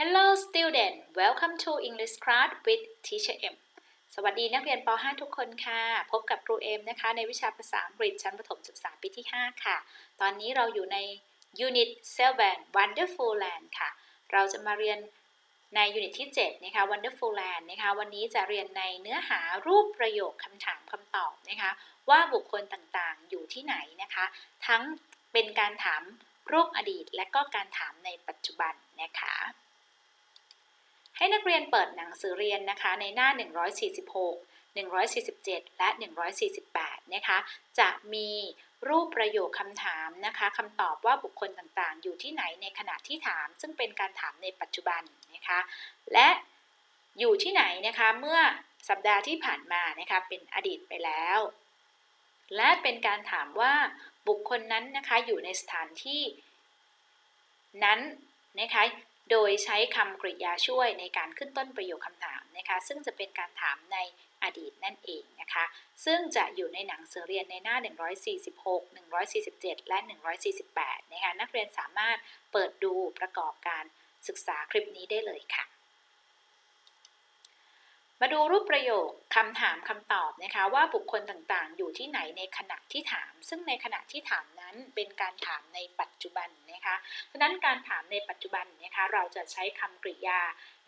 Hello student welcome to English class with Teacher M สวัสดีนักเรียนป .5 ทุกคนค่ะ พบกับครูเอ็มนะคะ ในวิชาภาษาอังกฤษชั้นประถมศึกษาปีที่ 5 ค่ะ ตอนนี้เราอยู่ใน Unit 7 Wonderful Land ค่ะ เราจะมาเรียนใน Unit ที่ 7 นะคะ Wonderful Land นะคะ วันนี้จะเรียนในเนื้อหารูปประโยคคำถามคำตอบนะคะ ว่าบุคคลต่างๆ อยู่ที่ไหนนะคะ ทั้งเป็นการถามรูปอดีตและก็การถามในปัจจุบันนะคะ ให้นักเรียนเปิดหนังสือเรียนนะคะในหน้า 146 147 และ 148 นะคะ จะมีรูปประโยคคำถามนะคะคำตอบว่าบุคคลต่างๆ อยู่ที่ไหนในขณะที่ถาม ซึ่งเป็นการถามในปัจจุบันนะคะ และอยู่ที่ไหนนะคะเมื่อสัปดาห์ที่ผ่านมานะคะเป็นอดีตไปแล้ว และเป็นการถามว่าบุคคลนั้นนะคะอยู่ในสถานที่นั้นนะคะ โดยใช้คำกริยาช่วยในการขึ้นต้นประโยคคำถามนะคะ ซึ่งจะเป็นการถามในอดีตนั่นเองนะคะ ซึ่งจะอยู่ในหนังสือเรียนในหน้า 146 147 และ 148 นะคะ นักเรียนสามารถเปิดดูประกอบการศึกษาคลิปนี้ได้เลยค่ะ มาดูรูปประโยคคำถามคำตอบนะคะว่าบุคคลต่างๆ อยู่ที่ไหนในขณะที่ถาม ซึ่งในขณะที่ถาม นั้นเป็นการถามในปัจจุบันนะคะฉะนั้นการถามในปัจจุบันนะคะเราจะใช้คำกริยา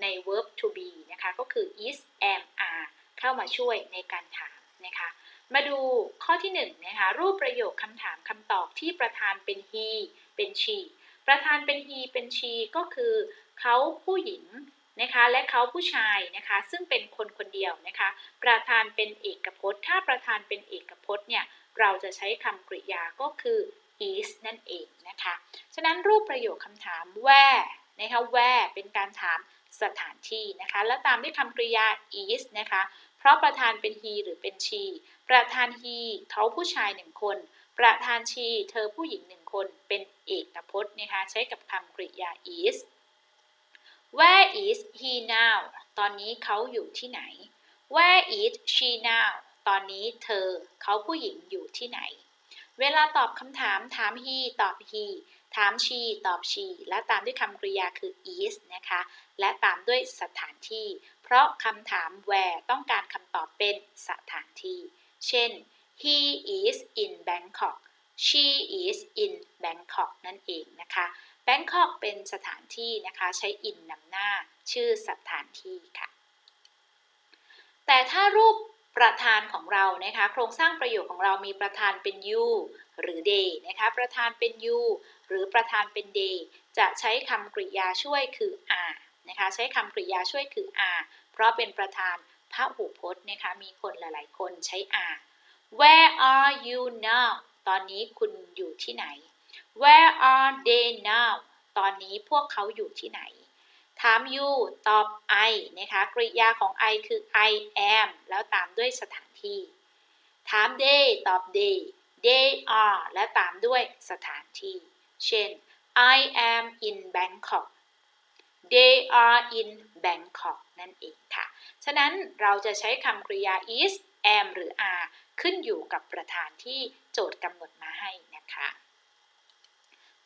ใน verb to be นะคะก็คือ is am are เข้ามาช่วยในการถามนะคะมาดูข้อที่1นนะคะรูปประโยคคำถามคำตอบที่ประธานเป็น he เป็น she ประธานเป็น he เป็น she ก็คือเขาผู้หญิงนะคะและเขาผู้ชายนะคะซึ่งเป็นคนคนเดียวนะคะประธานเป็นเอกพจน์ ถ้าประธานเป็นเอกพจน์เนี่ย เราจะใช้คำกริยาก็คือ is นั่นเองนะคะ ฉะนั้นรูปประโยคคำถาม where นะคะ where เป็นการถามสถานที่นะคะ แล้วตามด้วยคำกริยา is นะคะ เพราะประธานเป็น he หรือเป็น she ประธาน he เขาผู้ชายหนึ่งคน ประธาน she เธอผู้หญิงหนึ่งคน เป็นเอกพจน์นะคะ ใช้กับคำกริยา is Where is he now ตอนนี้เขาอยู่ที่ไหน Where is she now ตอนนี้เธอเขาผู้หญิงอยู่ที่ไหน เวลาตอบคำถามถาม he ตอบ he ถาม she ตอบ she และตามด้วยคำกริยาคือ is นะคะ และตามด้วยสถานที่ เพราะคำถาม where ต้องการคำตอบเป็นสถานที่ เช่น he is in Bangkok she is in Bangkok นั่นเองนะคะ Bangkok เป็นสถานที่นะคะ ใช้ in นำหน้า ชื่อสถานที่ค่ะ แต่ถ้ารูป ประธานของเรานะคะ โครงสร้างประโยคของเรามีประธานเป็น you หรือ they นะคะ ประธานเป็น you หรือประธานเป็น they จะใช้คำกริยาช่วยคือ are นะคะ ใช้คำกริยาช่วยคือ are เพราะเป็นประธานพระหูพจน์นะคะ มีคนหลาย ๆ คนใช้ are Where are you now ตอนนี้คุณอยู่ที่ไหน Where are they now ตอนนี้พวกเขาอยู่ที่ไหนาม you ตอบ I นะคะกริยาของ I คือ I am แล้วตามด้วยสถานที่ ถาม they ตอบ they they are และตามด้วยสถานที่ เช่น I am in Bangkok they are in Bangkok นั่นเองค่ะ ฉะนั้นเราจะใช้คำกริยา is am หรือ are ขึ้นอยู่กับประธานที่โจทย์กำหนดมาให้นะคะ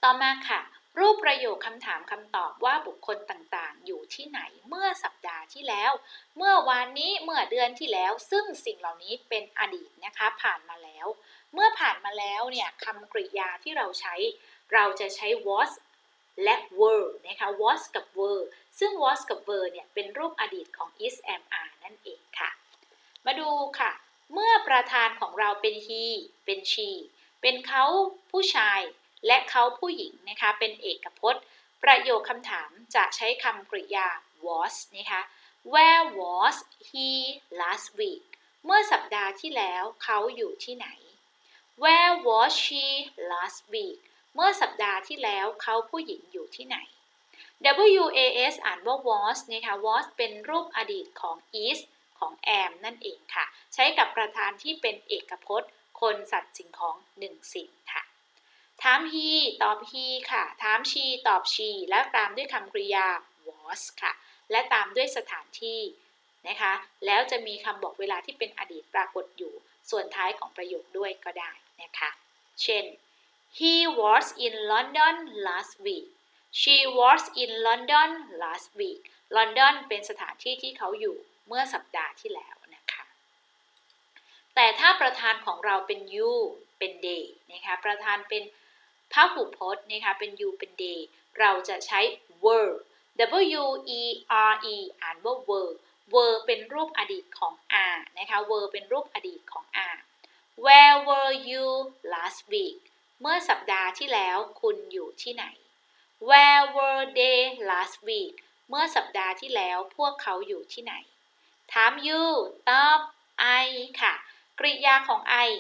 ต่อมาค่ะ รูปประโยคคำถามคำตอบว่าบุคคลต่างๆ อยู่ที่ไหนเมื่อสัปดาห์ที่แล้ว เมื่อวานนี้เมื่อเดือนที่แล้ว ซึ่งสิ่งเหล่านี้เป็นอดีตนะคะผ่านมาแล้ว เมื่อผ่านมาแล้วเนี่ยคำกริยาที่เราใช้ เราจะใช้ was และ were นะคะ was กับ were ซึ่ง was กับ were เนี่ยเป็นรูปอดีตของ is am are นั่นเองค่ะ มาดูค่ะ เมื่อประธานของเราเป็น he เป็น she เป็นเขาผู้ชาย และเขาผู้หญิงนะคะเป็นเอกพจน์ ประโยคคำถามจะใช้คำกริยา was นะคะ Where was he last week เมื่อสัปดาห์ที่แล้วเขาอยู่ที่ไหน Where was she last week เมื่อสัปดาห์ที่แล้วเขาผู้หญิงอยู่ที่ไหน was อ่านว่า was นะคะ was เป็นรูปอดีตของ is ของ am นั่นเองค่ะ ใช้กับประธานที่เป็นเอกพจน์ คนสัตว์สิ่งของหนึ่งสิ่งค่ะ ถาม he ตอบ he ค่ะ ถาม she ตอบ she แล้วตามด้วยคำกริยา was ค่ะ และตามด้วยสถานที่นะคะ แล้วจะมีคำบอกเวลาที่เป็นอดีตปรากฏอยู่ ส่วนท้ายของประโยคด้วยก็ได้นะคะ เช่น he was in London last week she was in London last week London เป็นสถานที่ที่เขาอยู่เมื่อสัปดาห์ที่แล้วนะคะ แต่ถ้าประธานของเราเป็น you เป็น they นะคะ ประธานเป็น พหูพจน์นะคะเป็น you เป็น they เราจะใช้ were w e r e อ่านว่า were were เป็นรูปอดีตของ are นะคะ were เป็นรูปอดีตของ are where were you last week เมื่อสัปดาห์ที่แล้วคุณอยู่ที่ไหน where were they last week เมื่อสัปดาห์ที่แล้วพวกเขาอยู่ที่ไหน ถาม you ตอบ I ค่ะ กริยาของ I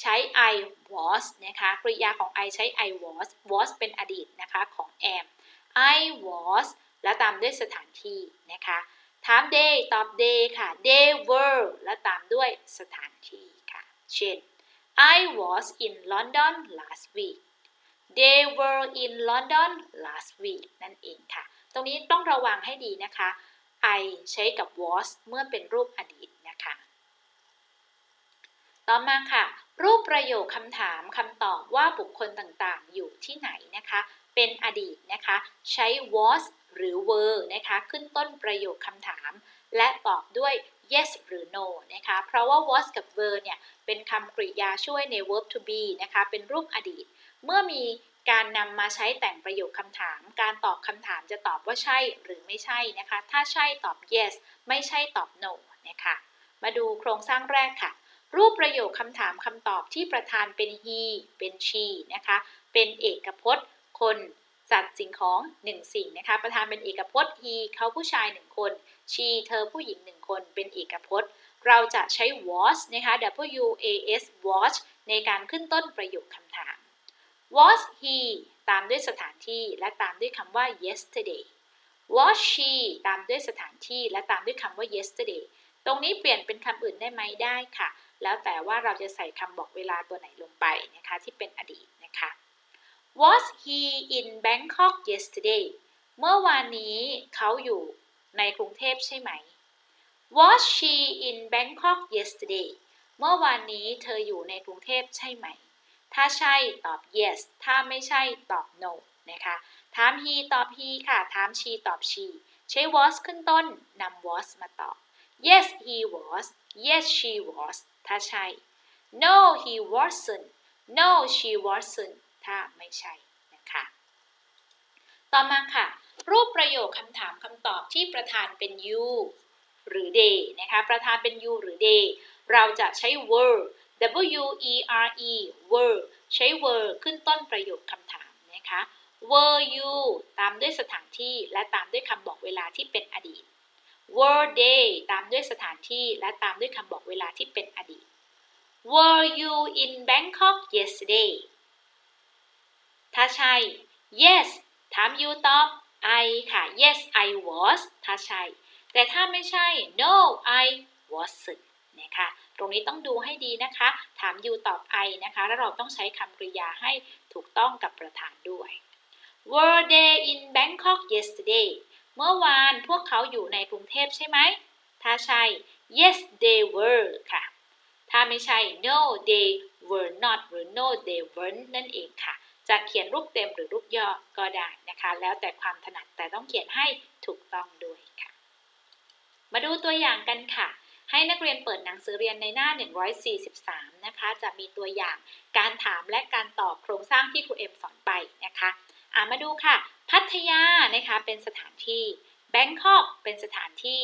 ใช้ I was นะคะกริยาของ I ใช้ I was was เป็นอดีตนะคะของ am I was และตามด้วยสถานที่นะคะ ถาม they ตอบ they ค่ะ they were และตามด้วยสถานที่ค่ะ เช่น I was in London last week they were in London last week นั่นเองค่ะ ตรงนี้ต้องระวังให้ดีนะคะ I ใช้กับ was เมื่อเป็นรูปอดีต ต่อมาค่ะ รูปประโยคคำถามคำตอบว่าบุคคลต่างๆ อยู่ที่ไหนนะคะ เป็นอดีตนะคะ ใช้ was หรือ were นะคะ ขึ้นต้นประโยคคำถาม และตอบด้วย yes หรือ no นะคะ เพราะว่า was กับ were เนี่ย เป็นคำกริยาช่วยใน verb to be นะคะ เป็นรูปอดีต เมื่อมีการนำมาใช้แต่งประโยคคำถาม การตอบคำถามจะตอบว่าใช่หรือไม่ใช่นะคะ ถ้าใช่ตอบ yes ไม่ใช่ตอบ no นะคะ มาดูโครงสร้างแรกค่ะ รูปประโยคคำถามคำตอบที่ประธานเป็น he เป็น she นะคะ เป็นเอกพจน์ คนสัตว์สิ่งของหนึ่งสิ่งนะคะ ประธานเป็นเอกพจน์ he เขาผู้ชายหนึ่งคน she เธอผู้หญิงหนึ่งคนเป็นเอกพจน์ เราจะใช้ was นะคะ w a s was ในการขึ้นต้นประโยคคำถาม was he ตามด้วยสถานที่และตามด้วยคำว่า yesterday was she ตามด้วยสถานที่และตามด้วยคำว่า yesterday ตรงนี้เปลี่ยนเป็นคำอื่นได้ไหมได้ค่ะ แล้วแต่ว่าเราจะใส่คำบอกเวลาตัวไหนลงไปนะคะที่เป็นอดีตนะคะ was he in Bangkok yesterday เมื่อวานนี้เขาอยู่ในกรุงเทพใช่ไหม was she in Bangkok yesterday เมื่อวานนี้เธออยู่ในกรุงเทพใช่ไหม ถ้าใช่ตอบ yes ถ้าไม่ใช่ตอบ no นะคะ ถาม he ตอบ he ค่ะ ถาม she ตอบ she ใช้ was ขึ้นต้นนำ was มาตอบ yes he was yes she was ถ้าใช่ no he wasn't no she wasn't ถ้าไม่ใช่นะคะ ต่อมาค่ะ รูปประโยคคำถามคำตอบที่ประธานเป็น you หรือ they นะคะ ประธานเป็น you หรือ they เราจะใช้ were w e r e were ใช้ were ขึ้นต้นประโยคคำถามนะคะ were you ตามด้วยสถานที่และตามด้วยคำบอกเวลาที่เป็นอดีต were they ตามด้วยสถานที่และตามด้วยคำบอกเวลาที่เป็นอดีต were you in Bangkok yesterday ถ้าใช่ yes ถาม you ตอบ I ค่ะ yes I was ถ้าใช่ แต่ถ้าไม่ใช่ no I wasn't นะคะตรงนี้ต้องดูให้ดีนะคะ ถาม you ตอบ I นะคะ แล้วเราต้องใช้คำกริยาให้ถูกต้องกับประธานด้วย were they in Bangkok yesterday เมื่อวานพวกเขาอยู่ในกรุงเทพใช่ไหม ถ้าใช่ yes they were ค่ะ ถ้าไม่ใช่ no they were not หรือ no they weren't นั่นเองค่ะ จะเขียนรูปเต็มหรือรูปย่อก็ได้นะคะ แล้วแต่ความถนัดแต่ต้องเขียนให้ถูกต้องด้วยค่ะ มาดูตัวอย่างกันค่ะให้นักเรียนเปิดหนังสือเรียนในหน้า 143 นะคะ จะมีตัวอย่างการถามและการตอบโครงสร้างที่ครูเอ็มสอนไปนะคะ อามาดูค่ะ พัทยานะคะเป็นสถานที่แบงคอกเป็นสถานที่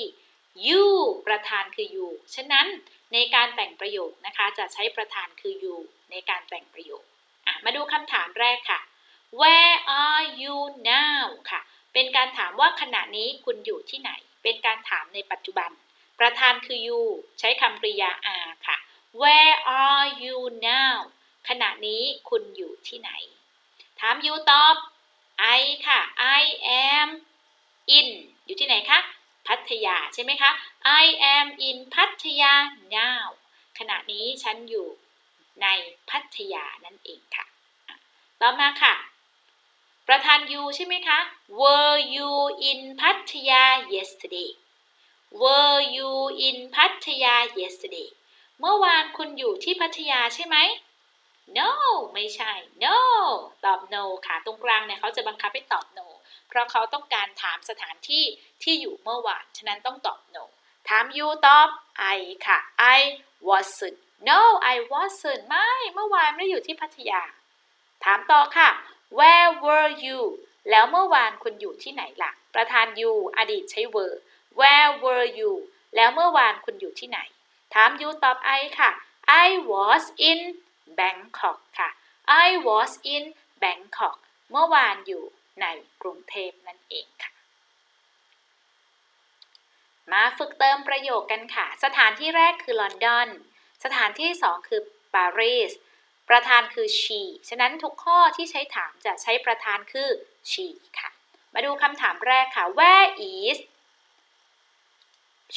you ประธานคือ you ฉะนั้นในการแต่งประโยคนะคะ จะใช้ประธานคือ you ในการแต่งประโยคมาดูคำถามแรกค่ะ where are you now ค่ะ เป็นการถามว่าขณะนี้คุณอยู่ที่ไหน เป็นการถามในปัจจุบัน ประธานคือ you ใช้คำกริยา are ค่ะ where are you now ขณะนี้คุณอยู่ที่ไหน ถาม you ตอบ I ค่ะ I am in อยู่ที่ไหนคะ พัทยาใช่ไหมคะ I am in พัทยา now ขณะนี้ฉันอยู่ในพัทยานั่นเองค่ะ ต่อมาค่ะ ประธาน you ใช่ไหมคะ Were you in พัทยา yesterday Were you in พัทยา yesterday เมื่อวานคุณอยู่ที่พัทยาใช่ไหม no ไม่ใช่ no ตอบ no ค่ะ ตรงกลางเนี่ยเขาจะบังคับให้ตอบ no เพราะเขาต้องการถามสถานที่ที่อยู่เมื่อวาน ฉะนั้นต้องตอบ no ถาม you ตอบ I ค่ะ I wasn't no I wasn't ไม่ เมื่อวานไม่ได้อยู่ที่พัทยา ถามต่อค่ะ where were you แล้วเมื่อวานคุณอยู่ที่ไหนล่ะ ประธาน you อดีตใช้ were where were you แล้วเมื่อวานคุณอยู่ที่ไหน ถาม you ตอบ I ค่ะ I was in Bangkok ค่ะ I was in Bangkok เมื่อวานอยู่ในกรุงเทพนั่นเองค่ะ มาฝึกเติมประโยคกันค่ะ สถานที่แรกคือลอนดอน สถานที่สองคือปารีส ประธานคือ she ฉะนั้นทุกข้อที่ใช้ถามจะใช้ประธานคือ she ค่ะ มาดูคำถามแรกค่ะ where is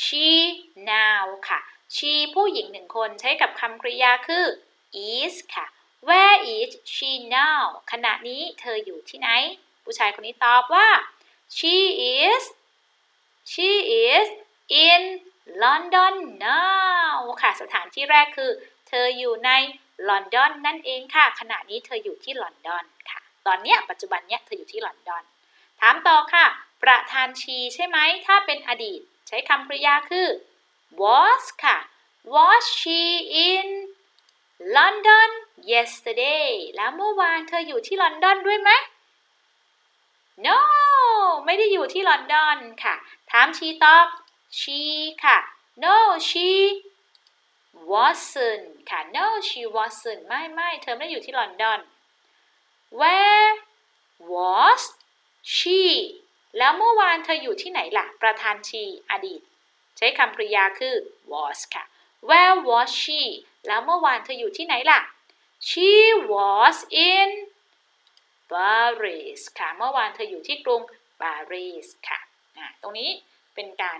she now ค่ะ she ผู้หญิงหนึ่งคนใช้กับคำกริยาคือ is ค่ะ where is she now ขณะนี้เธออยู่ที่ไหน ผู้ชายคนนี้ตอบว่า she is she is in London now ค่ะ สถานที่แรกคือ เธออยู่ในลอนดอนนั่นเองค่ะ ขณะนี้เธออยู่ที่ลอนดอนค่ะ ตอนเนี้ยปัจจุบันเนี้ยเธออยู่ที่ลอนดอน ถามต่อค่ะ ประธานชีใช่ไหม ถ้าเป็นอดีต ใช้คำกริยาคือ was ค่ะ was she in London yesterday แล้วเมื่อวานเธออยู่ที่ลอนดอนด้วยไหม no ไม่ได้อยู่ที่ลอนดอนค่ะ ถามชีตอบ she ค่ะ no she wasn't ค่ะ no she wasn't ไม่ไม่เธอไม่ได้อยู่ที่ลอนดอน where was she แล้วเมื่อวานเธออยู่ที่ไหนล่ะ ประธานชีอดีต ใช้คำกริยาคือ was ค่ะ where was she แล้วเมื่อวานเธออยู่ที่ไหนล่ะ she was in Paris ค่ะ เมื่อวานเธออยู่ที่กรุงปารีสค่ะอะ ตรงนี้เป็นการ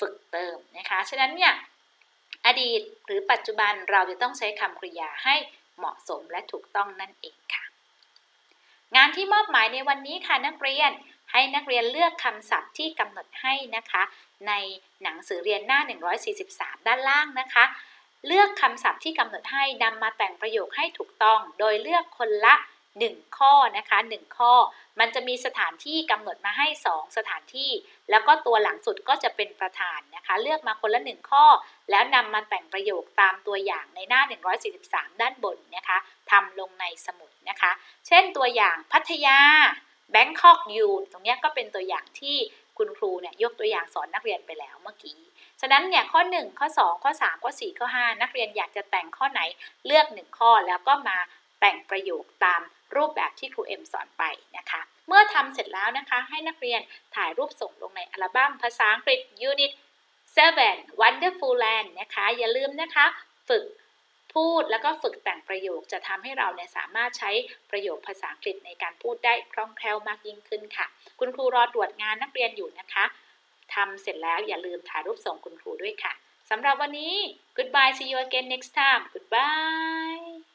ฝึกเติมนะคะ ฉะนั้นเนี่ย อดีตหรือปัจจุบันเราจะต้องใช้คำกริยาให้เหมาะสมและถูกต้องนั่นเองค่ะ งานที่มอบหมายในวันนี้ค่ะนักเรียนให้นักเรียนเลือกคำศัพท์ที่กำหนดให้นะคะ ในหนังสือเรียนหน้า 143 ด้านล่างนะคะ เลือกคำศัพท์ที่กำหนดให้นำมาแต่งประโยคให้ถูกต้อง โดยเลือกคนละ 1 ข้อนะคะ 1 ข้อ มันจะมีสถานที่กำหนดมาให้ 2 สถานที่ แล้วก็ตัวหลังสุดก็จะเป็นประธานนะคะ เลือกมาคนละ 1 ข้อ แล้วนำมาแต่งประโยคตามตัวอย่างในหน้า 143 ด้านบนนะคะทำลงในสมุดนะคะ เช่นตัวอย่างพัทยา Bangkok อยู่ตรงนี้ก็เป็นตัวอย่างที่คุณครูเนี่ยยกตัวอย่างสอนนักเรียนไปแล้วเมื่อกี้ ฉะนั้นเนี่ยข้อ 1 ข้อ 2 ข้อ 3 ข้อ 4 ข้อ 5 นักเรียนอยากจะแต่งข้อไหนเลือก 1 ข้อแล้วก็มาแต่งประโยคตามรูปแบบที่ครูเอ็มสอนไปนะคะ เมื่อทำเสร็จแล้วนะคะ ให้นักเรียนถ่ายรูปส่งลงในอัลบั้มภาษาอังกฤษ Unit 7 Wonderful Land นะคะ อย่าลืมนะคะ ฝึกพูดแล้วก็ฝึกแต่งประโยคจะทำให้เราเนี่ยสามารถใช้ประโยคภาษาอังกฤษในการพูดได้คล่องแคล่วมากยิ่งขึ้นค่ะ คุณครูรอตรวจงานนักเรียนอยู่นะคะ ทำเสร็จแล้วอย่าลืมถ่ายรูปส่งคุณครูด้วยค่ะสำหรับวันนี้ goodbye see you again next time goodbye